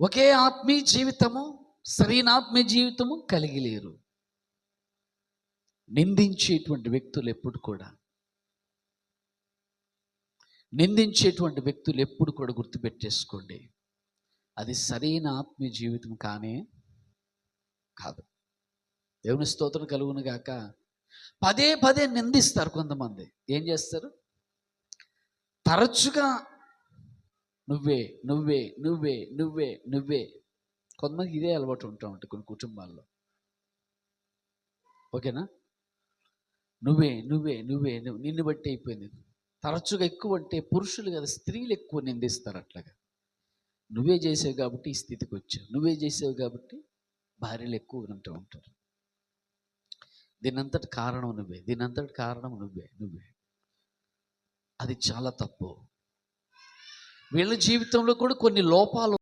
ఒకే ఆత్మీయ జీవితము సరైన ఆత్మీయ జీవితము కలిగి లేరు. నిందించేటువంటి వ్యక్తులు ఎప్పుడు కూడా. నిందించేటువంటి వ్యక్తులు ఎప్పుడు కూడా గుర్తుపెట్టేసుకోండి. అది సరైన ఆత్మీయ జీవితం కానే కాదు. దేవుని స్తోత్రం కలుగును గాక. పదే పదే నిందిస్తారు కొంతమంది. ఏం చేస్తారు? తరచుగా నువ్వే నువ్వే నువ్వే నువ్వే నువ్వే. కొంతమంది ఇదే అలవాటు ఉంటా ఉంటాయి కొన్ని కుటుంబాల్లో. ఓకేనా? నువ్వే నువ్వే నువ్వే నువ్వు నిన్ను బట్టి అయిపోయింది. తరచుగా ఎక్కువ అంటే పురుషులు కదా స్త్రీలు ఎక్కువ నిందిస్తారు అట్లాగా. నువ్వే చేసావు కాబట్టి ఈ స్థితికి వచ్చావు. నువ్వే చేసావు కాబట్టి భార్యలు ఎక్కువ వింటూ ఉంటారు. దీనంతటి కారణం నువ్వే దీనంతటి కారణం నువ్వే నువ్వే. అది చాలా తప్పు. వీళ్ళ జీవితంలో కూడా కొన్ని లోపాలు